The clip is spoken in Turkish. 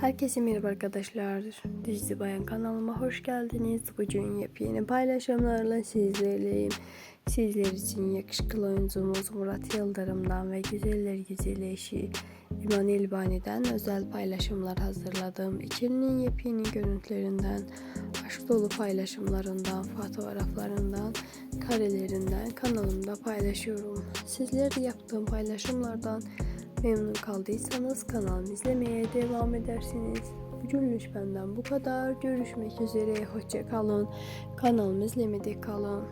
Herkese merhaba arkadaşlar. Dizi Bayan kanalıma hoş geldiniz. Bugün yepyeni paylaşımlarla sizlerleyim. Sizler için yakışıklı oyuncumuz Murat Yıldırım'dan ve güzeller güzeli eşi İman İlbani'den özel paylaşımlar hazırladım. İkilinin yepyeni görüntülerinden, aşk dolu paylaşımlarından, fotoğraflarından, karelerinden kanalımda paylaşıyorum. Sizler de yaptığım paylaşımlardan Memnun kaldıysanız kanalımı izlemeye devam edersiniz. Bugünlük benden bu kadar. Görüşmek üzere. Hoşça kalın. Kanalımı izlemede kalın.